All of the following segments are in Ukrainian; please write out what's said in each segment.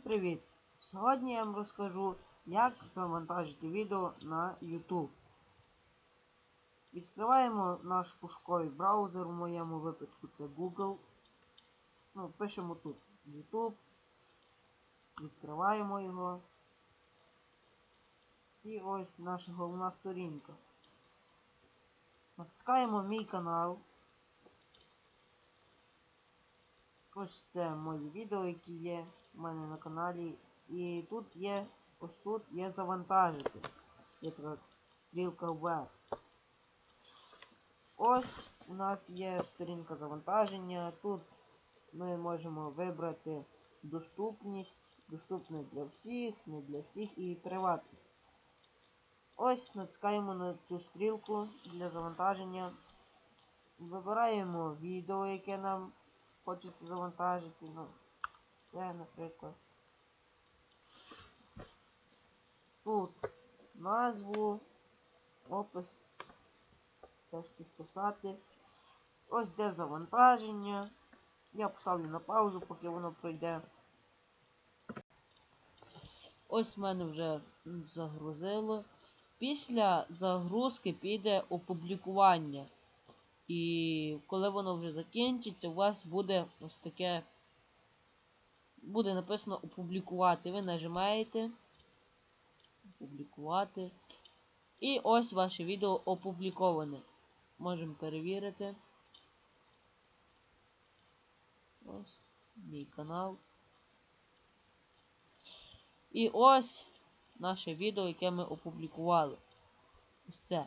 привіт! Сьогодні я вам розкажу, як завантажити відео на YouTube. Відкриваємо наш пошуковий браузер, у моєму випадку це Google. Ну, пишемо тут YouTube. Відкриваємо його. І ось наша головна сторінка. Натискаємо мій канал. Ось це мої відео, які є у мене на каналі. І тут є, ось тут є завантажити. Є стрілка вверх. Ось у нас є сторінка завантаження. Тут ми можемо вибрати доступність, доступне для всіх, не для всіх і приватність. Ось натискаємо на цю стрілку для завантаження. Вибираємо відео, яке нам хочеться завантажити. Ну, це, наприклад. Тут назву, опис. Теж підписати. Ось де завантаження. Я поставлю на паузу, поки воно пройде. Ось в мене вже загрузило. Після загрузки піде опублікування. І коли воно вже закінчиться, у вас буде ось таке. Буде написано опублікувати. Ви нажимаєте. Опублікувати. І ось ваше відео опубліковане. Можемо перевірити. Ось мій канал. І ось наше відео, яке ми опублікували. Ось це.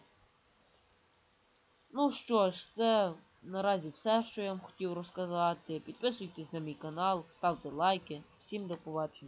Ну що ж, це наразі все, що я вам хотів розказати. Підписуйтесь на мій канал, ставте лайки. Всім до побачення.